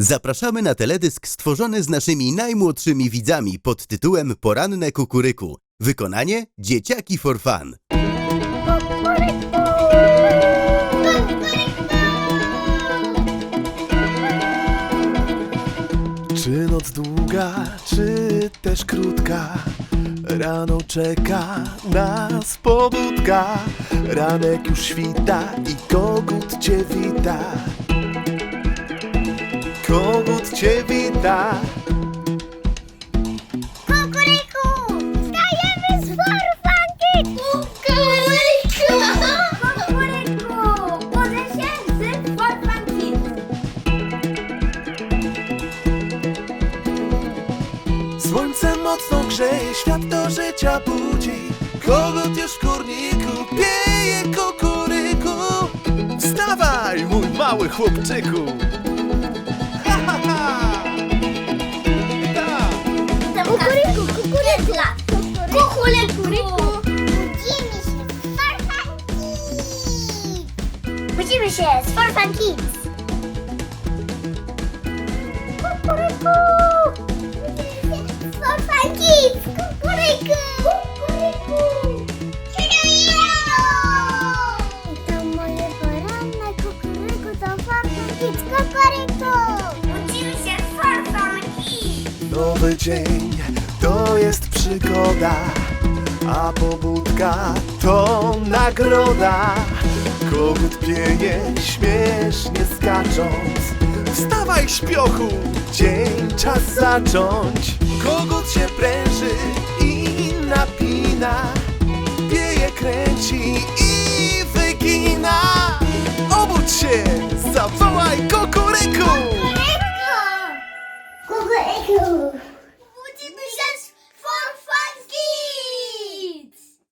Zapraszamy na teledysk stworzony z naszymi najmłodszymi widzami pod tytułem Poranne Kukuryku. Wykonanie Dzieciaki for Fun. Czy noc długa, czy też krótka? Rano czeka nas pobudka. Ranek już świta i kogut cię wita. Kogut cię wita. Kukuryku! Stajemy z farfanki! Kukuryku! Kukuryku! Budzę się z farfanki! Słońce mocno grzeje, świat do życia budzi. Kogut już w kurniku pieje kukuryku. Wstawaj, mój mały chłopczyku. Kukuryku! Kukuryku! Kukuryku! Budzimy się z farfanki! Budzimy się z farfanki! Kukuryku! Budzimy się z farfanki! Kukuryku! Kukuryku! To moje poranne kukuryku to farfanki! Kukuryku! Budzimy się z farfanki! Nowy dzień to jest przygoda, a pobudka to nagroda. Kogut pieje śmiesznie skacząc. Wstawaj, śpiochu, dzień czas zacząć. Kogut się pręży i napina, pieje, kręci i